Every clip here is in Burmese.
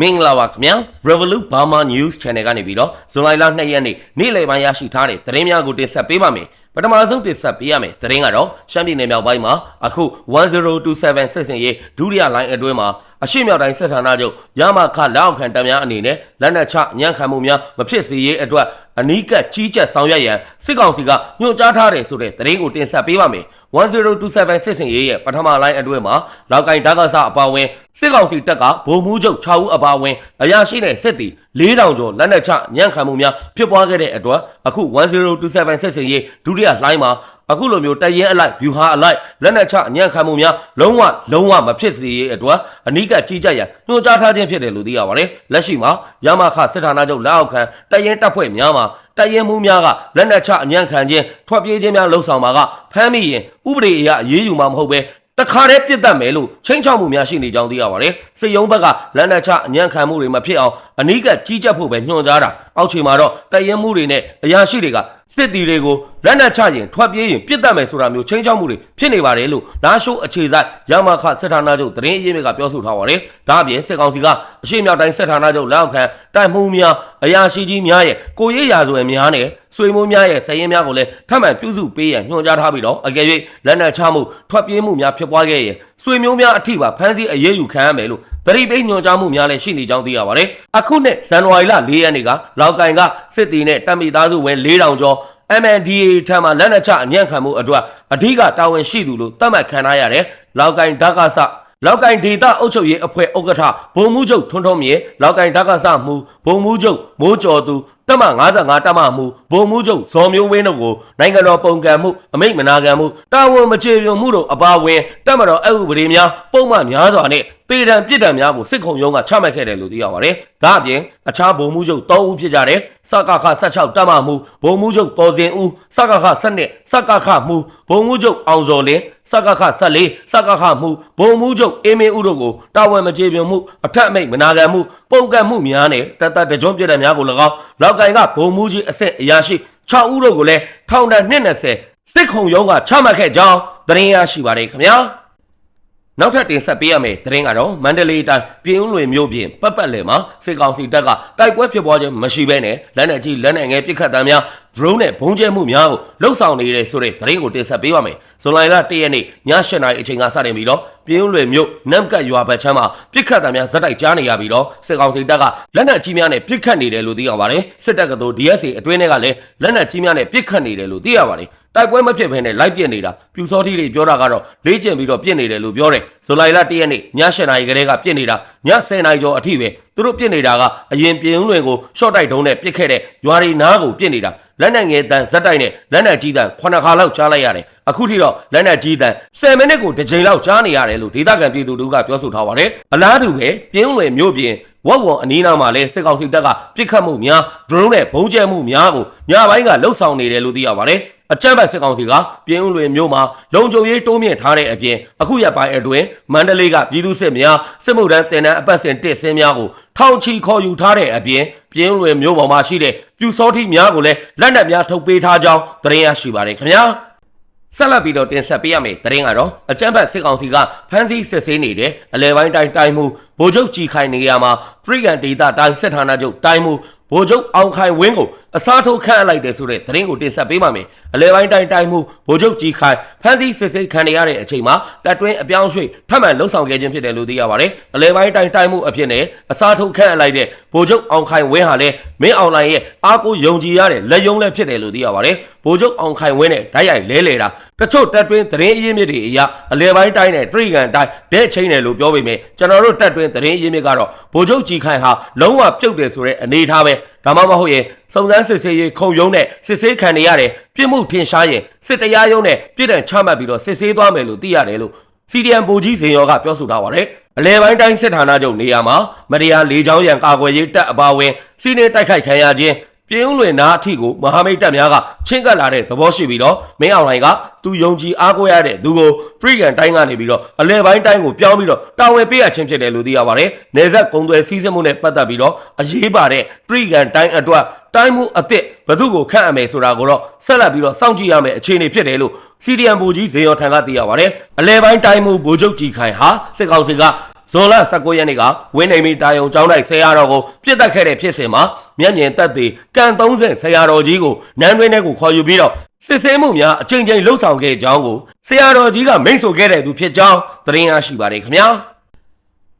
မင်္ဂလာပါခင်ဗျာ Revolut Burma News Channel ကနေပြီးတော့ဇွန်လ2ရက်နေ့နေ့လယ်ပိုင်းရရှိထားတဲ့သတင်းများကိုတင်ဆက်ပေးပါမယ်ပထမဆုံးတင်ဆက်ပေးရမယ်သတင်းကတော့ရှမ်းပြည်နယ်မြောက်ပိုင်းမှာအခု1027ဆက်စင်ရေးဒုတိယလိုင်းအတွင်းမှာအရှိမြောက်တိုင်းစစ်ဌာနချုပ်ရမခလက်အောက်ခံတပ်များအနေနဲ့လက်နက်ချညံ့ခံမှုများမဖြစ်စေရေးအတွက်အနီးကပ်ကြီးကြပ်ဆောင်ရွက်ရန်စစ်ကောင်စီကညွှန်ကြားထားတယ်ဆိုတဲ့သတင်းကိုတင်ဆက်ပေးပါမယ် 1027စစ်စင်ရေးရဲ့ပထမလိုင်းအတွင်းမှာလောက်ကင်ဓာတ်ကစားအပါအဝင်စစ်ကောင်စီတပ်ကဗိုလ်မှူးချုပ်6ဦးအပါအဝင်အရာရှိတဲ့စစ်တီ4000ကျော်လက်နက်ချညံ့ခံမှုများဖြစ်ပွားခဲ့တဲ့အတွက်အခု1027စစ်စင်ရေးဒုတိယလိုင်းမှာအခုလိုမျိုးတရင်အလိုက်ဗျူဟာအလိုက်လက်နက်ချအညံ့ခံမှုများလုံးဝလုံးဝမဖြစ်စေရေးအတွက်အနီးကပ်ကြီးကြပ်ရန်ညွှန်ကြားထားခြင်းဖြစ်တယ်လို့သိရပါတယ်လက်ရှိမှာရမခစစ်ဌာနချုပ်လက်အောက်ခံတရင်တပ်ဖွဲ့များမှာ တရင်မှုများကလက်နက်ချအညံ့ခံခြင်းထွက်ပြေးခြင်းများလှုံ့ဆော်မှာကဖမ်းမိရင်ဥပဒေအရအရေးယူမှာမဟုတ်ပဲ တခါတည်းပြစ်တတ်မယ်လို့ချင်းချောက်မှုများရှိနေကြောင်းသိရပါတယ်။စစ်ရုံးဘက်ကလက်နက်ချအညံ့ခံမှုတွေမဖြစ်အောင်အနီးကပ်ကြီးကြပ်ဖို့ပဲညွှန်ကြားတာ။အောက်ခြေမှာတော့တရင်မှုတွေနဲ့အရာရှိတွေကစစ်တီတွေကိုလက်နက်ချရင်ထွက်ပြေးရင်ပြစ်တတ်မယ်ဆိုတာမျိုးချင်းချောက်မှုတွေဖြစ်နေပါတယ်လို့လာရှိုးအခြေဆိုင်ရမခစစ်ဌာနချုပ်တရင်အရေးမြစ်ကပြောဆိုထားပါတယ်။ဒါအပြင်စစ်ကောင်စီကအရှိမြောက်တိုင်းစစ်ဌာနချုပ်လက်အောက်ခံတိုက်မှုများအရာရှိကြီးများရဲ့ကိုရေးရာဇဝင်များနဲ့ ဆွေမျိုးများရဲ့စည်ရင်များကိုလည်းထပ်မံပြုစုပေးရန်ညွှန်ကြားထားပြီးတော့အကယ်၍လက်နက်ချမှုထွက်ပြေးမှုများဖြစ်ပွားခဲ့ရင်ဆွေမျိုးများအထိပါဖမ်းဆီးအရေးယူခံရမယ်လို့တတိပိညွှန်ကြားမှုများလည်းရှိနေကြောင်းသိရပါတယ်။အခုနှစ်ဇန်နဝါရီလ၄ရက်နေ့ကလောက်ကင်ကစစ်တီနဲ့တပ်မိသားစုဝင်၄000ကျော် MNDA ထံမှလက်နက်ချအညံ့ခံမှုအတွက်အဓိကတာဝန်ရှိသူလို့သတ်မှတ်ခံထားရတယ်။လောက်ကင်ဓာတ်ကဆလောက်ကိုင်ဒေတာအုပ်ချုပ်ရေးအဖွဲ့ဥက္ကဋ္ဌဘုံမှုချုပ်ထွန်းထွန်းမြေလောက်ကိုင်ဓာတ်ကဆမှုဘုံမှုချုပ်မိုးကျော်သူ တက်မ55တက်မမှုဘုံမှုချုပ်ဇော်မျိုးဝင်းတို့ကိုနိုင်ငံတော်ပုံကံမှုအမိတ်မနာခံမှုတာဝန်မချေပြွန်မှုတို့အပါအဝင်တက်မတော်အဥပဒေများပုံမှန်များစွာနဲ့ပေတံပြစ်ဒဏ်များကိုစစ်ခုံရုံးကချမှတ်ခဲ့တယ်လို့သိရပါတယ်။ဒါအပြင်အခြားဘုံမှုချုပ်3ဦးဖြစ်ကြတဲ့စကခ16တက်မမှုဘုံမှုချုပ်တော်စင်ဦးစကခ7စကခမှုဘုံမှုချုပ်အောင်စော်လင်း စကခ14စကခမှုဘုံမှုချုပ်အေးမင်းဦးတို့ကိုတာဝန်မကျေပြွန်မှုအထက်အမိတ်မနာခံမှုပုံကံမှုများနဲ့တသက်တကြွပြတဲ့များကို၎င်းလောက်ကင်ကဘုံမှုကြီးအဆင့်အရာရှိ6ဦးတို့ကိုလည်းထောင်ဒဏ်20စစ်ခုံရုံးကချမှတ်ခဲ့ကြောင်းသတင်းရရှိပါတယ်ခင်ဗျာ နောက်ထပ်တင်ဆက်ပေးရမယ့်သတင်းကတော့မန္တလေးတိုင်းပြည်ဦးလွင်မြို့ပြင်ပတ်ပတ်လည်မှာစစ်ကောင်စီတပ်ကတိုက်ပွဲဖြစ်ပွားခြင်းမရှိဘဲနဲ့လက်နက်ကြီးလက်နက်ငယ်ပစ်ခတ်တမ်းများ drone နဲ့ဘုံကျဲမှုများကိုလှုပ်ဆောင်နေတယ်ဆိုတဲ့သတင်းကိုတင်ဆက်ပေးပါမယ်။ဇွန်လလ1ရက်နေ့ည8:00နာရီအချိန်ကစတင်ပြီးတော့ပြည်ဦးလွင်မြို့နမ်ကတ်ရွာဘက်ချမ်းမှာပစ်ခတ်တမ်းများဇက်တိုက်ကြားနေရပြီးတော့စစ်ကောင်စီတပ်ကလက်နက်ကြီးများနဲ့ပစ်ခတ်နေတယ်လို့သိရပါတယ်။စစ်တပ်ကတို့ DSA အတွင်းထဲကလည်းလက်နက်ကြီးများနဲ့ပစ်ခတ်နေတယ်လို့သိရပါတယ်။ တိုက်ပွဲမဖြစ်ဘဲနဲ့လိုက်ပြစ်နေတာပြူစောတိတွေပြောတာကတော့လေးကျင်ပြီးတော့ပြစ်နေတယ်လို့ပြောတယ်ဇူလိုင်လ1ရက်နေ့ည7:00နာရီကလေးကပြစ်နေတာည10:00နာရီကျော်အထိပဲသူတို့ပြစ်နေတာကအရင်ပြင်းလွင်ကိုရှော့တိုက်တုံးနဲ့ပြစ်ခဲ့တဲ့ရွာရီနားကိုပြစ်နေတာလက်နက်ငယ်တန်ဇက်တိုက်နဲ့လက်နက်ကြီးတန်9ခါလောက်ကြားလိုက်ရတယ်အခုထိတော့လက်နက်ကြီးတန်10မိနစ်ကိုတစ်ချိန်လောက်ကြားနေရတယ်လို့ဒေသခံပြည်သူတို့ကပြောဆိုထားပါတယ်အလားတူပဲပြင်းလွင်မြို့ပြင်ဝက်ဝွန်အနီးနားမှာလည်းစစ်ကောင်စီတပ်ကပြစ်ခတ်မှုများ drone နဲ့ဘုံကျဲမှုများကိုညပိုင်းကလှုပ်ဆောင်နေတယ်လို့သိရပါတယ် အကြမ်းဖက်စစ်ကောင်စီကပြင်းဦးလွင်မြို့မှာလုံခြုံရေးတိုးမြင့်ထားတဲ့အပြင်အခုရက်ပိုင်းအတွင်းမန္တလေးကပြည်သူစစ်များစစ်မှုထမ်းတင်တန်းအပတ်စဉ်တစ်စင်းများကိုထောင်ချီခေါ်ယူထားတဲ့အပြင်ပြင်းဦးလွင်မြို့ပေါ်မှာရှိတဲ့ပြူစောတိများကိုလည်းလက်နက်များထုတ်ပေးထားကြောင်းသတင်းရရှိပါတယ်ခင်ဗျာဆက်လက်ပြီးတော့တင်ဆက်ပေးရမယ့်သတင်းကတော့အကြမ်းဖက်စစ်ကောင်စီကဖမ်းဆီးစစ်ဆေးနေတဲ့အလဲပိုင်းတိုင်းတိုင်းမှု ဗိုလ်ချုပ်ကြီးခိုင်နေရမှာဖရီကန်ဒေတာတိုင်းစစ်ဌာနချုပ်တိုင်းမှုဗိုလ်ချုပ်အောင်ခိုင်ဝင်းကိုအစားထိုးခန့်အပ်လိုက်တယ်ဆိုတဲ့သတင်းကိုတင်ဆက်ပေးပါမယ်။အလဲပိုင်းတိုင်းတိုင်းမှုဗိုလ်ချုပ်ကြီးခိုင်ဖမ်းဆီးစစ်ဆေးခံရတဲ့အချိန်မှာတပ်တွင်းအပြောင်းရွှေ့ထပ်မံလှုပ်ဆောင်ခဲ့ခြင်းဖြစ်တယ်လို့သိရပါတယ်။အလဲပိုင်းတိုင်းတိုင်းမှုအဖြစ်နဲ့အစားထိုးခန့်အပ်လိုက်တဲ့ဗိုလ်ချုပ်အောင်ခိုင်ဝင်းဟာလည်းမင်းအောင်လိုင်ရဲ့အားကိုယုံကြည်ရတဲ့လက်ယုံလည်းဖြစ်တယ်လို့သိရပါတယ်။ဗိုလ်ချုပ်အောင်ခိုင်ဝင်းနဲ့ဓာတ်ရိုက်လဲလေတာ တချို့တပ်တွင်းသတင်းအရင်းမြစ်တွေအရအလဲပိုင်းတိုင်းနဲ့တရိကန်တိုင်းဒဲချင်းတယ်လို့ပြောပေမဲ့ကျွန်တော်တို့တပ်တွင်းသတင်းအရင်းမြစ်ကတော့ဗိုလ်ချုပ်ကြီးခိုင်ဟာလုံးဝပြုတ်တယ်ဆိုတဲ့အနေအထားပဲဒါမှမဟုတ်ရင်စုံစမ်းစစ်ဆေးရေးခုံရုံးနဲ့စစ်ဆေးခံနေရတယ်ပြစ်မှုထင်ရှားရင်စစ်တရားရုံးနဲ့ပြည်တံချမှတ်ပြီးတော့စစ်ဆေးသွားမယ်လို့သိရတယ်လို့ CDM ဗိုလ်ကြီးစင်ရောကပြောဆိုထားပါတယ်အလဲပိုင်းတိုင်းစစ်ဌာနချုပ်နေရာမှာမတရားလေးချောင်းရန်ကာကွယ်ရေးတပ်အပါအဝင်စီးနေတိုက်ခိုက်ခံရခြင်း ပြင်းဦးလွင်နာအထိကိုမဟာမိတ်တပ်များကချင်းကပ်လာတဲ့သဘောရှိပြီးတော့မင်းအောင်လှိုင်ကသူယုံကြည်အားကိုးရတဲ့သူကို free gun တိုင်းကနေပြီးတော့အလဲပိုင်းတိုင်းကိုပြောင်းပြီးတော့တာဝန်ပေးရခြင်းဖြစ်တယ်လို့သိရပါတယ်။နေဆက်ကုံသွယ်စီးစင်းမှုနဲ့ပတ်သက်ပြီးတော့အရေးပါတဲ့ free gun တိုင်းအတွက်တိုင်းမှုအစ်စ်ဘသူ့ကိုခန့်အမယ်ဆိုတာကိုတော့ဆက်လက်ပြီးတော့စောင့်ကြည့်ရမယ်အခြေအနေဖြစ်တယ်လို့ CDM ဘူကြီးဇေယော်ထံကသိရပါတယ်။အလဲပိုင်းတိုင်းမှုဗိုလ်ချုပ်ကြီးခိုင်ဟာစစ်ကောင်စီက ဇွန်လ19ရက်နေ့ကဝင်းနေမီတာယုံကျောင်းတိုက်ဆရာတော်ကိုပြစ်တက်ခဲ့တဲ့ဖြစ်စဉ်မှာမျက်မြင်သက်သေကန်30ဆရာတော်ကြီးကိုနန်းတွင်းထဲကိုခေါ်ယူပြီးတော့စစ်ဆေးမှုများအချိန်ချင်းလှုပ်ဆောင်ခဲ့ကြောင်းကိုဆရာတော်ကြီးကမိန့်ဆိုခဲ့တဲ့သူဖြစ်ကြောင်းသတင်းရရှိပါတယ်ခင်ဗျာ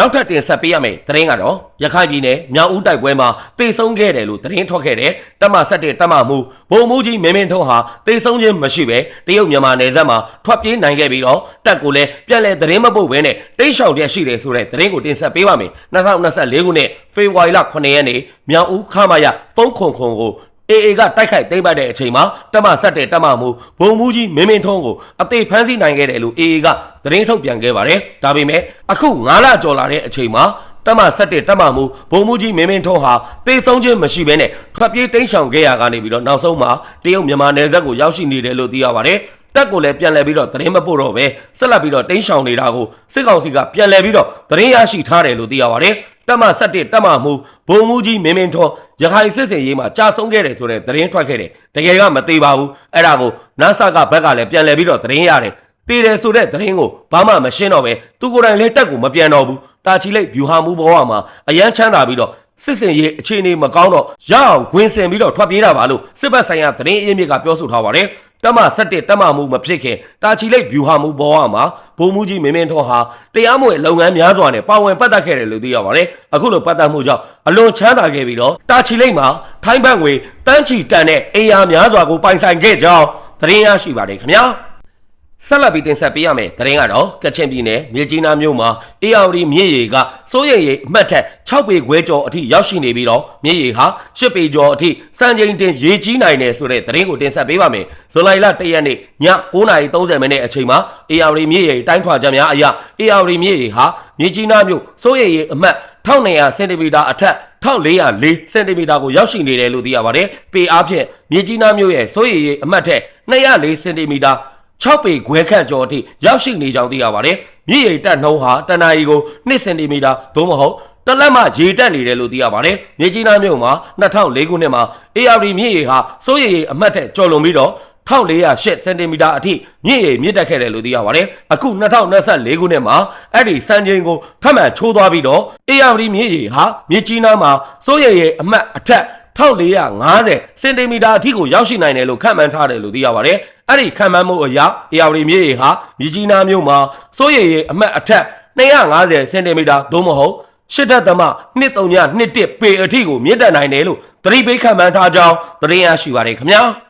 နောက်ထပ်တင်ဆက်ပေးရမယ့်သတင်းကတော့ရခိုင်ပြည်နယ်မြောက်ဦးတိုက်ပွဲမှာတေဆုံးခဲ့တယ်လို့သတင်းထွက်ခဲ့တဲ့တပ်မဆက်တဲ့တပ်မမှုဗိုလ်မှူးကြီးမင်းမင်းထုံးဟာတေဆုံးခြင်းမရှိပဲတရုတ်မြန်မာနယ်စပ်မှာထွက်ပြေးနိုင်ခဲ့ပြီးတော့တပ်ကိုလည်းပြန်လည်သတင်းမပုတ်ဘဲနဲ့တိတ်ရှောင်တဲ့ရှိတယ်ဆိုတဲ့သတင်းကိုတင်ဆက်ပေးပါမယ်2024ခုနှစ်ဖေဖော်ဝါရီလ9ရက်နေ့မြောက်ဦးခမာရ3ခုခုကို AA ကတိုက်ခိုက်သိမ်းပိုက်တဲ့အချိန်မှာတပ်မဆက်တဲ့တပ်မမှုဘုံမူကြီးမင်းမင်းထုံးကိုအသေးဖမ်းဆီးနိုင်ခဲ့တယ်လို့ AA ကသတင်းထုတ်ပြန်ခဲ့ပါတယ်။ဒါပေမဲ့အခု9လကျော်လာတဲ့အချိန်မှာတပ်မဆက်တဲ့တပ်မမှုဘုံမူကြီးမင်းမင်းထုံးဟာတေဆုံးခြင်းမရှိဘဲနဲ့ထွက်ပြေးတိမ်းရှောင်ခဲ့ရကနေပြီးတော့နောက်ဆုံးမှာတရုတ်မြန်မာနယ်စပ်ကိုရောက်ရှိနေတယ်လို့သိရပါတယ်။တက်ကိုလည်းပြန်လဲပြီးတော့သတင်းမပို့တော့ပဲဆက်လက်ပြီးတော့တင်းရှောင်နေတာကိုစစ်ကောင်စီကပြန်လဲပြီးတော့သတင်းရရှိထားတယ်လို့သိရပါတယ်။တက်မဆက်တဲ့တက်မမှု ဘုံမူကြီးမင်းမင်းထောရခိုင်စစ်စင်ရေးမှာကြာဆုံးခဲ့တယ်ဆိုတဲ့သတင်းထွက်ခဲ့တယ်တကယ်ကမသေးပါဘူးအဲ့ဒါကို NASA ကဘက်ကလည်းပြန်လဲပြီးတော့သတင်းရတယ်တည်တယ်ဆိုတဲ့သတင်းကိုဘာမှမရှင်းတော့ပဲသူကိုယ်တိုင်လည်းတက်ကိုမပြန်တော့ဘူးတာချီလိတ်ဗျူဟာမှုဘဝမှာအရန်ချမ်းသာပြီးတော့စစ်စင်ရေးအခြေအနေမကောင်းတော့ရအောင်ခွင်းစင်ပြီးတော့ထွက်ပြေးတာပါလို့စစ်ဘက်ဆိုင်ရာသတင်းအရင်းမြစ်ကပြောဆိုထားပါတယ် တမ17တမမှုမဖြစ်ခင်တာချီလိတ်ဗျူဟာမှုဘောဝမှာဘုံမူကြီးမင်းမင်းထွန်းဟာတရားမဝင်လုပ်ငန်းများစွာနဲ့ပါဝင်ပတ်သက်ခဲ့တယ်လို့သိရပါတယ်အခုလိုပတ်သက်မှုကြောင့်အလွန်ချမ်းသာခဲ့ပြီးတော့တာချီလိတ်မှာထိုင်းဘတ်ငွေတန်းချီတန်တဲ့အိယာများစွာကိုပိုင်ဆိုင်ခဲ့ကြောင်းသတင်းရရှိပါတယ်ခင်ဗျာ ဆက်လက်ပြီးတင်ဆက်ပေးရမယ်သတင်းကတော့ကချင်ပြည်နယ်မြေကြီးနားမြို့မှာအေယာဝတီမြစ်ရေကစိုးရိမ်ရေအမှတ်ထက်6ပေခွဲကျော်အထိရောက်ရှိနေပြီးတော့မြစ်ရေဟာ10ပေကျော်အထိစံချိန်တင်ရေကြီးနိုင်တယ်ဆိုတဲ့သတင်းကိုတင်ဆက်ပေးပါမယ်ဇူလိုင်လ1ရက်နေ့ည9:30မိနစ်အချိန်မှာအေယာဝတီမြစ်ရေတိုင်းထွာချက်များအရအေယာဝတီမြစ်ရေဟာမြေကြီးနားမြို့စိုးရိမ်ရေအမှတ်1200စင်တီမီတာအထက်1404စင်တီမီတာကိုရောက်ရှိနေတယ်လို့သိရပါတယ်။ပေအားဖြင့်မြေကြီးနားမြို့ရဲ့စိုးရိမ်ရေအမှတ်ထက်204စင်တီမီတာ 6ပေခွဲခန့်ကျော်အထိရောက်ရှိနေကြောင်းသိရပါတယ်။မြစ်ရေတက်နှုံးဟာတနအီကို2စင်တီမီတာသို့မဟုတ်တလက်မှရေတက်နေတယ်လို့သိရပါတယ်။မြေကြီးနားမြို့မှာ2004ခုနှစ်မှာ ARD မြစ်ရေဟာစိုးရိမ်ရေအမှတ်ထက်ကျော်လွန်ပြီးတော့1408စင်တီမီတာအထိမြင့်ရေမြင့်တက်ခဲ့တယ်လို့သိရပါတယ်။အခု2024ခုနှစ်မှာအဲ့ဒီစံချိန်ကိုထပ်မံချိုးသွားပြီးတော့ ARD မြင့်ရေဟာမြစ်ကြီးနားမှာစိုးရိမ်ရေအမှတ်အထက် 1450စင်တီမီတာအထိကိုရောက်ရှိနိုင်တယ်လို့ခန့်မှန်းထားတယ်လို့သိရပါတယ်။အဲ့ဒီခန့်မှန်းမှုအရ ARD မြင့်ရေဟာမြစ်ကြီးနားမြို့မှာစိုးရိမ်ရေအမှတ်အထက်250စင်တီမီတာသို့မဟုတ်ရှစ်တက်သမ23ည21ပေအထိကိုမြင့်တက်နိုင်တယ်လို့သတိပေးခန့်မှန်းထားကြောင်းသတင်းရရှိပါတယ်ခင်ဗျာ။